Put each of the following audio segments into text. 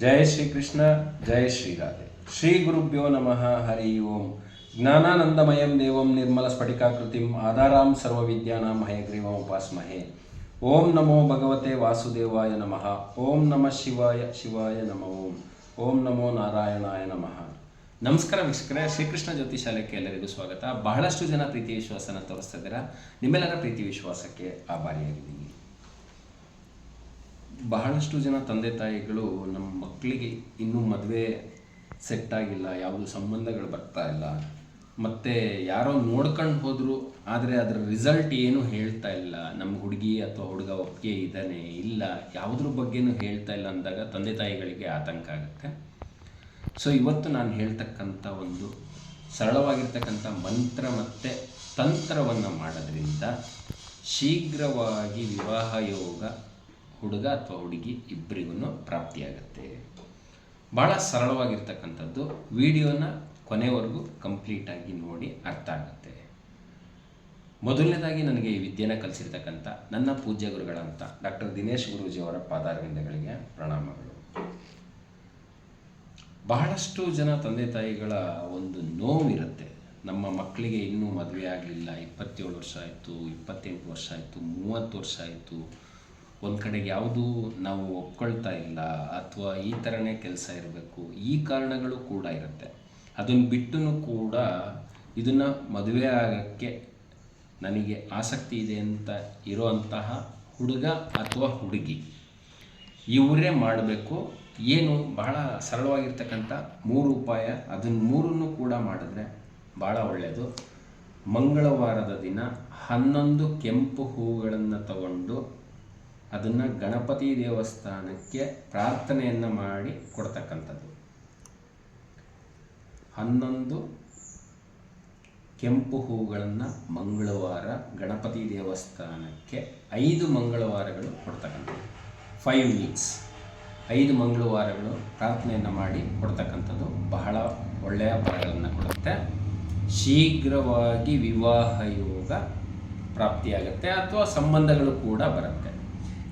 ಜಯ ಶ್ರೀ ಕೃಷ್ಣ ಜಯ ಶ್ರೀರಾಧೆ. ಶ್ರೀ ಗುರುಭ್ಯೋ ನಮಃ, ಹರಿ ಓಂ. ಜ್ಞಾನಾನಂದಮಯಂ ದೇವಂ ನಿರ್ಮಲ ಸ್ಫಟಿಕಾಕೃತಿಂ ಆಧಾರಾಂ ಸರ್ವವಿದ್ಯಾನಾಂ ಹಯಗ್ರೀವಂ ಉಪಾಸ್ಮಹೆ. ಓಂ ನಮೋ ಭಗವತೆ ವಾಸುದೇವಾಯ ನಮಃ. ಓಂ ನಮಃ ಶಿವಾಯ ಶಿವಾಯ ನಮ. ಓಂ ಓಂ ನಮೋ ನಾರಾಯಣಾಯ ನಮಃ. ನಮಸ್ಕಾರ ವೀಕ್ಷಕರೇ, ಶ್ರೀಕೃಷ್ಣ ಜ್ಯೋತಿ ಶಾಲೆಗೆ ಎಲ್ಲರಿಗೂ ಸ್ವಾಗತ. ಬಹಳಷ್ಟು ಜನ ಪ್ರೀತಿ ವಿಶ್ವಾಸನ ತೋರಿಸ್ತಾ ಇದ್ದೀರಾ. ನಿಮ್ಮೆಲ್ಲರ ಪ್ರೀತಿ ವಿಶ್ವಾಸಕ್ಕೆ ಆಭಾರಿಯಾಗಿದ್ದೀನಿ ಬಹಳಷ್ಟು ಜನ ತಂದೆ ತಾಯಿಗಳು ನಮ್ಮ ಮಕ್ಕಳಿಗೆ ಇನ್ನೂ ಮದುವೆ ಸೆಟ್ ಆಗಿಲ್ಲ, ಯಾವುದು ಸಂಬಂಧಗಳು ಬರ್ತಾ ಇಲ್ಲ. ಮತ್ತು ಯಾರೋ ನೋಡ್ಕೊಂಡು ಹೋದರು, ಆದರೆ ಅದರ ರಿಸಲ್ಟ್ ಏನು ಹೇಳ್ತಾ ಇಲ್ಲ. ನಮ್ಮ ಹುಡುಗಿ ಅಥವಾ ಹುಡುಗ ಒಪ್ಪಿಗೆ ಇದ್ದಾನೆ, ಇಲ್ಲ, ಯಾವುದ್ರ ಬಗ್ಗೆನೂ ಹೇಳ್ತಾ ಇಲ್ಲ ಅಂದಾಗ ತಂದೆ ತಾಯಿಗಳಿಗೆ ಆತಂಕ ಆಗುತ್ತೆ. ಸೊ ಇವತ್ತು ನಾನು ಹೇಳ್ತಕ್ಕಂಥ ಒಂದು ಸರಳವಾಗಿರ್ತಕ್ಕಂಥ ಮಂತ್ರ ಮತ್ತು ತಂತ್ರವನ್ನು ಮಾಡೋದ್ರಿಂದ ಶೀಘ್ರವಾಗಿ ವಿವಾಹ ಯೋಗ ಹುಡುಗ ಅಥವಾ ಹುಡುಗಿ ಇಬ್ಬರಿಗೂ ಪ್ರಾಪ್ತಿಯಾಗುತ್ತೆ. ಭಾಳ ಸರಳವಾಗಿರ್ತಕ್ಕಂಥದ್ದು. ವಿಡಿಯೋನ ಕೊನೆವರೆಗೂ ಕಂಪ್ಲೀಟಾಗಿ ನೋಡಿ ಅರ್ಥ ಆಗುತ್ತೆ. ಮೊದಲನೇದಾಗಿ ನನಗೆ ಈ ವಿದ್ಯೆನ ಕಲಿಸಿರ್ತಕ್ಕಂಥ ನನ್ನ ಪೂಜ್ಯ ಗುರುಗಳಂತ ಡಾಕ್ಟರ್ ದಿನೇಶ್ ಗುರೂಜಿಯವರ ಪಾದಾರವಿಂದಗಳಿಗೆ ಪ್ರಣಾಮಗಳು. ಬಹಳಷ್ಟು ಜನ ತಂದೆ ತಾಯಿಗಳ ಒಂದು ನೋವಿರುತ್ತೆ. ನಮ್ಮ ಮಕ್ಕಳಿಗೆ ಇನ್ನೂ ಮದುವೆ ಆಗಲಿಲ್ಲ, ಇಪ್ಪತ್ತೇಳು ವರ್ಷ ಆಯಿತು, ಇಪ್ಪತ್ತೆಂಟು ವರ್ಷ ಆಯಿತು, ಮೂವತ್ತು ವರ್ಷ ಆಯಿತು. ಒಂದು ಕಡೆಗೆ ಯಾವುದೂ ನಾವು ಒಪ್ಕೊಳ್ತಾ ಇಲ್ಲ ಅಥವಾ ಈ ಥರನೇ ಕೆಲಸ ಇರಬೇಕು, ಈ ಕಾರಣಗಳು ಕೂಡ ಇರುತ್ತೆ. ಅದನ್ನು ಬಿಟ್ಟು ಕೂಡ ಇದನ್ನು ಮದುವೆ ಆಗೋಕ್ಕೆ ನನಗೆ ಆಸಕ್ತಿ ಇದೆ ಅಂತ ಇರೋವಂತಹ ಹುಡುಗ ಅಥವಾ ಹುಡುಗಿ. ಇವರೇ ಮಾಡಬೇಕು. ಏನು ಬಹಳ ಸರಳವಾಗಿರ್ತಕ್ಕಂಥ ಮೂರು ಉಪಾಯ. ಅದನ್ನು ಮೂರನ್ನು ಕೂಡ ಮಾಡಿದ್ರೆ ಭಾಳ ಒಳ್ಳೆಯದು ಮಂಗಳವಾರದ ದಿನ ಹನ್ನೊಂದು ಕೆಂಪು ಹೂಗಳನ್ನು ತಗೊಂಡು ಅದನ್ನು ಗಣಪತಿ ದೇವಸ್ಥಾನಕ್ಕೆ ಪ್ರಾರ್ಥನೆಯನ್ನು ಮಾಡಿ ಕೊಡ್ತಕ್ಕಂಥದ್ದು. ಹನ್ನೊಂದು ಕೆಂಪು ಹೂಗಳನ್ನು ಮಂಗಳವಾರ ಗಣಪತಿ ದೇವಸ್ಥಾನಕ್ಕೆ ಐದು ಮಂಗಳವಾರಗಳು ಕೊಡ್ತಕ್ಕಂಥದ್ದು. ಫೈವ್ ವೀಕ್ಸ್ ಐದು ಮಂಗಳವಾರಗಳು ಪ್ರಾರ್ಥನೆಯನ್ನು ಮಾಡಿ ಕೊಡ್ತಕ್ಕಂಥದ್ದು ಬಹಳ ಒಳ್ಳೆಯ ಫಲಗಳನ್ನು ಕೊಡುತ್ತೆ. ಶೀಘ್ರವಾಗಿ ವಿವಾಹ ಯೋಗ ಪ್ರಾಪ್ತಿಯಾಗುತ್ತೆ ಅಥವಾ ಸಂಬಂಧಗಳು ಕೂಡ ಬರುತ್ತೆ.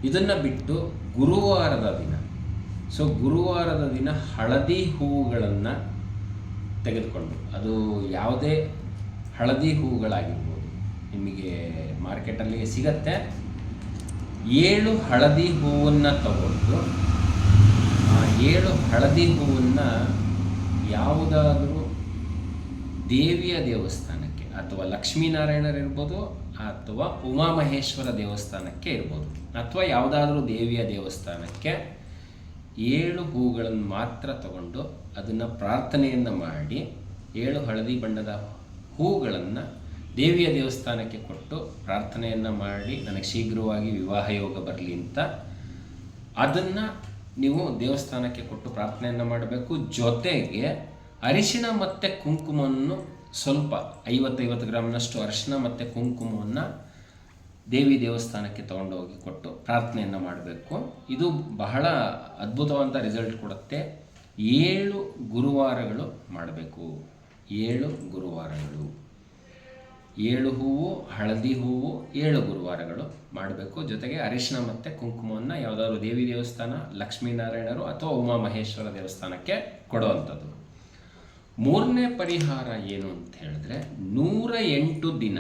ಇದನ್ನು ಬಿಟ್ಟು ಗುರುವಾರದ ದಿನ. ಸೊ ಗುರುವಾರದ ದಿನ ಹಳದಿ ಹೂವುಗಳನ್ನು ತೆಗೆದುಕೊಂಡು ಅದು ಯಾವುದೇ ಹಳದಿ ಹೂವುಗಳಾಗಿರ್ಬೋದು ನಿಮಗೆ ಮಾರ್ಕೆಟಲ್ಲಿ ಸಿಗತ್ತೆ. ಏಳು ಹಳದಿ ಹೂವನ್ನು ತಗೊಂಡು, ಆ ಏಳು ಹಳದಿ ಹೂವನ್ನು ಯಾವುದಾದರೂ ದೇವಿಯ ದೇವಸ್ಥಾನಕ್ಕೆ ಅಥವಾ ಲಕ್ಷ್ಮೀನಾರಾಯಣರಿರ್ಬೋದು ಅಥವಾ ಉಮಾಮಹೇಶ್ವರ ದೇವಸ್ಥಾನಕ್ಕೆ ಇರ್ಬೋದು. ಅಥವಾ ಯಾವುದಾದ್ರೂ ದೇವಿಯ ದೇವಸ್ಥಾನಕ್ಕೆ ಏಳು ಹೂಗಳನ್ನು ಮಾತ್ರ ತಗೊಂಡು ಅದನ್ನು ಪ್ರಾರ್ಥನೆಯನ್ನು ಮಾಡಿ ಏಳು ಹಳದಿ ಬಣ್ಣದ ಹೂಗಳನ್ನು ದೇವಿಯ ದೇವಸ್ಥಾನಕ್ಕೆ ಕೊಟ್ಟು ಪ್ರಾರ್ಥನೆಯನ್ನು ಮಾಡಿ ನನಗೆ ಶೀಘ್ರವಾಗಿ ವಿವಾಹ ಯೋಗ ಬರಲಿ ಅಂತ ಅದನ್ನು ನೀವು ದೇವಸ್ಥಾನಕ್ಕೆ ಕೊಟ್ಟು ಪ್ರಾರ್ಥನೆಯನ್ನು ಮಾಡಬೇಕು. ಜೊತೆಗೆ ಅರಿಶಿಣ ಮತ್ತು ಕುಂಕುಮವನ್ನು ಸ್ವಲ್ಪ ಐವತ್ತೈವತ್ತು ಗ್ರಾಮ್ನಷ್ಟು ಅರಿಶಿನ ಮತ್ತು ಕುಂಕುಮವನ್ನು ದೇವಿ ದೇವಸ್ಥಾನಕ್ಕೆ ತಗೊಂಡೋಗಿ ಕೊಟ್ಟು ಪ್ರಾರ್ಥನೆಯನ್ನು ಮಾಡಬೇಕು. ಇದು ಬಹಳ ಅದ್ಭುತವಾದ ರಿಸಲ್ಟ್ ಕೊಡುತ್ತೆ. ಏಳು ಗುರುವಾರಗಳು ಮಾಡಬೇಕು. ಏಳು ಗುರುವಾರಗಳು. ಏಳು ಹೂವು, ಹಳದಿ ಹೂವು, ಏಳು ಗುರುವಾರಗಳು ಮಾಡಬೇಕು. ಜೊತೆಗೆ ಅರಿಶಿನ ಮತ್ತು ಕುಂಕುಮವನ್ನು ಯಾವುದಾದ್ರು ದೇವಿ ದೇವಸ್ಥಾನ, ಲಕ್ಷ್ಮೀನಾರಾಯಣರು ಅಥವಾ ಉಮಾಮಹೇಶ್ವರ ದೇವಸ್ಥಾನಕ್ಕೆ ಕೊಡುವಂಥದ್ದು. ಮೂರನೇ ಪರಿಹಾರ ಏನು ಅಂತ ಹೇಳಿದ್ರೆ ನೂರ ಎಂಟು ದಿನ.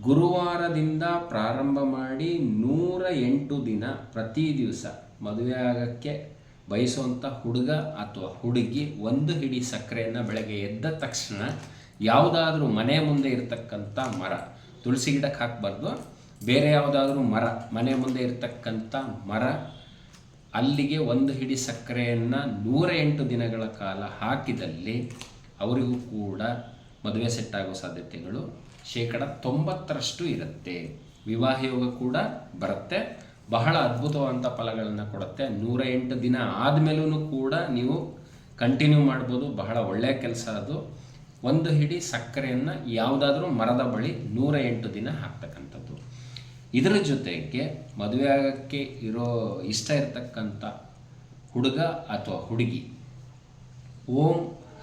ಗುರುವಾರದಿಂದ ಪ್ರಾರಂಭ ಮಾಡಿ ನೂರ ಎಂಟು ದಿನ ಪ್ರತಿ ದಿವಸ. ಮದುವೆ ಆಗೋಕ್ಕೆ ಬಯಸುವಂಥ ಹುಡುಗ ಅಥವಾ ಹುಡುಗಿ ಒಂದು ಹಿಡಿ ಸಕ್ಕರೆಯನ್ನು ಬೆಳಗ್ಗೆ ಎದ್ದ ತಕ್ಷಣ ಯಾವುದಾದ್ರೂ ಮನೆ ಮುಂದೆ ಇರತಕ್ಕಂಥ ಮರ. ತುಳಸಿ ಗಿಡಕ್ಕೆ ಹಾಕಬಾರ್ದು. ಬೇರೆ ಯಾವುದಾದ್ರೂ ಮರ. ಮನೆ ಮುಂದೆ ಇರತಕ್ಕಂಥ ಮರ. ಅಲ್ಲಿಗೆ ಒಂದು ಹಿಡಿ ಸಕ್ಕರೆಯನ್ನು ನೂರ ಎಂಟು ದಿನಗಳ ಕಾಲ ಹಾಕಿದಲ್ಲಿ ಅವರಿಗೂ ಕೂಡ ಮದುವೆ ಸೆಟ್ ಆಗೋ ಸಾಧ್ಯತೆಗಳು ಶೇಕಡ ತೊಂಬತ್ತರಷ್ಟು ಇರುತ್ತೆ. ವಿವಾಹ ಯೋಗ ಕೂಡ ಬರುತ್ತೆ. ಬಹಳ ಅದ್ಭುತವಾದಂಥ ಫಲಗಳನ್ನು ಕೊಡುತ್ತೆ. ನೂರ ಎಂಟು ದಿನ ಆದಮೇಲೂ ಕೂಡ ನೀವು ಕಂಟಿನ್ಯೂ ಮಾಡ್ಬೋದು. ಬಹಳ ಒಳ್ಳೆಯ ಕೆಲಸ ಅದು. ಒಂದು ಹಿಡಿ ಸಕ್ಕರೆಯನ್ನು ಯಾವುದಾದ್ರೂ ಮರದ ಬಳಿ ನೂರ ಎಂಟು ದಿನ ಹಾಕ್ತಕ್ಕಂಥದ್ದು. ಇದರ ಜೊತೆಗೆ ಮದುವೆ ಆಗೋಕ್ಕೆ ಇರೋ ಇಷ್ಟ ಇರತಕ್ಕಂಥ ಹುಡುಗ ಅಥವಾ ಹುಡುಗಿ. ಓಂ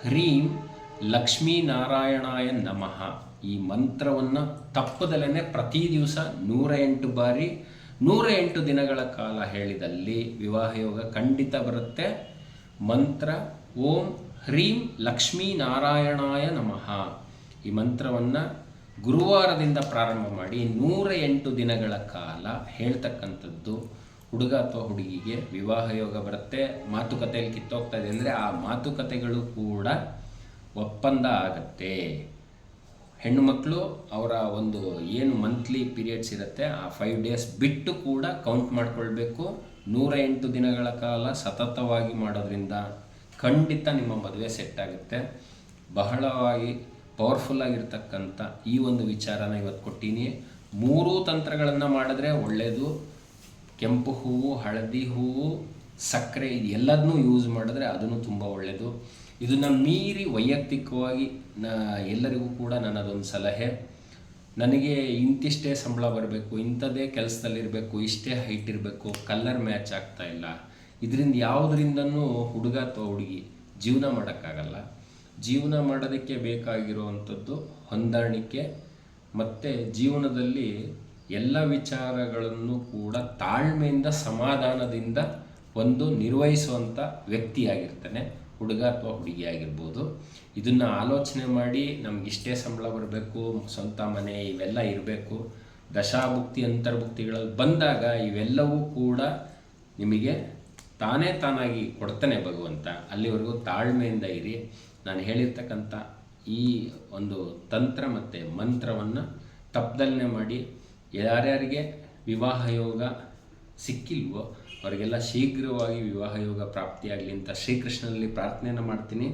ಹ್ರೀಂ ಲಕ್ಷ್ಮೀನಾರಾಯಣಾಯ ನಮಃ. ಈ ಮಂತ್ರವನ್ನು ತಪ್ಪದಲ್ಲೇ ಪ್ರತಿ ದಿವಸ ನೂರ ಎಂಟು ಬಾರಿ ನೂರ ಎಂಟು ದಿನಗಳ ಕಾಲ ಹೇಳಿದಲ್ಲಿ ವಿವಾಹ ಯೋಗ ಖಂಡಿತ ಬರುತ್ತೆ. ಮಂತ್ರ ಓಂ ಹ್ರೀಂ ಲಕ್ಷ್ಮೀನಾರಾಯಣಾಯ ನಮಃ. ಈ ಮಂತ್ರವನ್ನು ಗುರುವಾರದಿಂದ ಪ್ರಾರಂಭ ಮಾಡಿ ನೂರ ಎಂಟು ದಿನಗಳ ಕಾಲ ಹೇಳ್ತಕ್ಕಂಥದ್ದು ಹುಡುಗ ಅಥವಾ ಹುಡುಗಿಗೆ ವಿವಾಹ ಯೋಗ ಬರುತ್ತೆ. ಮಾತುಕತೆಯಲ್ಲಿ ಕಿತ್ತೋಗ್ತಾ ಇದೆ ಅಂದರೆ ಆ ಮಾತುಕತೆಗಳು ಕೂಡ ಒಪ್ಪಂದ ಆಗತ್ತೆ. ಹೆಣ್ಣು ಮಕ್ಕಳು ಅವರ ಒಂದು ಏನು ಮಂತ್ಲಿ ಪೀರಿಯಡ್ಸ್ ಇರುತ್ತೆ, ಆ ಫೈವ್ ಡೇಸ್ ಬಿಟ್ಟು ಕೂಡ ಕೌಂಟ್ ಮಾಡಿಕೊಳ್ಬೇಕು. ನೂರ ಎಂಟು ದಿನಗಳ ಕಾಲ ಸತತವಾಗಿ ಮಾಡೋದ್ರಿಂದ ಖಂಡಿತ ನಿಮ್ಮ ಮದುವೆ ಸೆಟ್ ಆಗುತ್ತೆ. ಬಹಳವಾಗಿ ಪವರ್ಫುಲ್ ಆಗಿರ್ತಕ್ಕಂಥ ಈ ಒಂದು ವಿಚಾರನ ಇವತ್ತು ಕೊಟ್ಟೀನಿ. ಮೂರೂ ತಂತ್ರಗಳನ್ನು ಮಾಡಿದ್ರೆ ಒಳ್ಳೆಯದು ಕೆಂಪು ಹೂವು, ಹಳದಿ ಹೂವು, ಸಕ್ಕರೆ ಇದು ಎಲ್ಲದನ್ನೂ ಯೂಸ್ ಮಾಡಿದ್ರೆ ಅದನ್ನು ತುಂಬ ಒಳ್ಳೆಯದು ಇದನ್ನು ಮೀರಿ ವೈಯಕ್ತಿಕವಾಗಿ ನ ಎಲ್ಲರಿಗೂ ಕೂಡ ನನ್ನದೊಂದು ಸಲಹೆ. ನನಗೆ ಇಂತಿಷ್ಟೇ ಸಂಬಳ ಬರಬೇಕು, ಇಂಥದ್ದೇ ಕೆಲಸದಲ್ಲಿರಬೇಕು, ಇಷ್ಟೇ ಹೈಟ್ ಇರಬೇಕು ಕಲ್ಲರ್ ಮ್ಯಾಚ್ ಆಗ್ತಾ ಇಲ್ಲ. ಇದರಿಂದ ಯಾವುದರಿಂದನೂ ಹುಡುಗ ಅಥವಾ ಹುಡುಗಿ ಜೀವನ ಮಾಡೋಕ್ಕಾಗಲ್ಲ. ಜೀವನ ಮಾಡೋದಕ್ಕೆ ಬೇಕಾಗಿರುವಂಥದ್ದು ಹೊಂದಾಣಿಕೆ, ಮತ್ತು ಜೀವನದಲ್ಲಿ ಎಲ್ಲ ವಿಚಾರಗಳನ್ನು ಕೂಡ ತಾಳ್ಮೆಯಿಂದ, ಸಮಾಧಾನದಿಂದ ಒಂದು ನಿರ್ವಹಿಸುವಂಥ ವ್ಯಕ್ತಿಯಾಗಿರ್ತಾನೆ, ಹುಡುಗ ಅಥವಾ ಹುಡುಗಿ ಆಗಿರ್ಬೋದು. ಇದನ್ನು ಆಲೋಚನೆ ಮಾಡಿ ನಮಗಿಷ್ಟೇ ಸಂಬಳ ಬರಬೇಕು, ಸ್ವಂತ ಮನೆ ಇವೆಲ್ಲ ಇರಬೇಕು. ದಶಾಭುಕ್ತಿ, ಅಂತರ್ಭುಕ್ತಿಗಳಲ್ಲಿ ಬಂದಾಗ ಇವೆಲ್ಲವೂ ಕೂಡ ನಿಮಗೆ ತಾನೇ ತಾನಾಗಿ ಕೊಡ್ತಾನೆ ಭಗವಂತ. ಅಲ್ಲಿವರೆಗೂ ತಾಳ್ಮೆಯಿಂದ ಇರಿ. ನಾನು ಹೇಳಿರ್ತಕ್ಕಂಥ ಈ ಒಂದು ತಂತ್ರ ಮತ್ತು ಮಂತ್ರವನ್ನು ತಪ್ಪದಲ್ಲೇ ಮಾಡಿ ಯಾರ್ಯಾರಿಗೆ ವಿವಾಹ ಯೋಗ ಸಿಕ್ಕಿಲ್ವೋ ಅವರಿಗೆಲ್ಲ ಶೀಘ್ರವಾಗಿ ವಿವಾಹ ಯೋಗ ಪ್ರಾಪ್ತಿಯಾಗಲಿ ಅಂತ ಶ್ರೀಕೃಷ್ಣನಲ್ಲಿ ಪ್ರಾರ್ಥನೆಯನ್ನು ಮಾಡ್ತೀನಿ.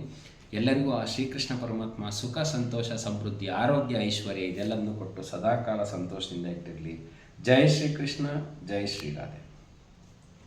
ಎಲ್ಲರಿಗೂ ಆ ಶ್ರೀಕೃಷ್ಣ ಪರಮಾತ್ಮ ಸುಖ, ಸಂತೋಷ, ಸಮೃದ್ಧಿ, ಆರೋಗ್ಯ, ಐಶ್ವರ್ಯ ಇದೆಲ್ಲವನ್ನು ಕೊಟ್ಟು ಸದಾಕಾಲ ಸಂತೋಷದಿಂದ ಇಟ್ಟಿರಲಿ. ಜೈ ಶ್ರೀಕೃಷ್ಣ, ಜೈ ಶ್ರೀರಾಧೆ.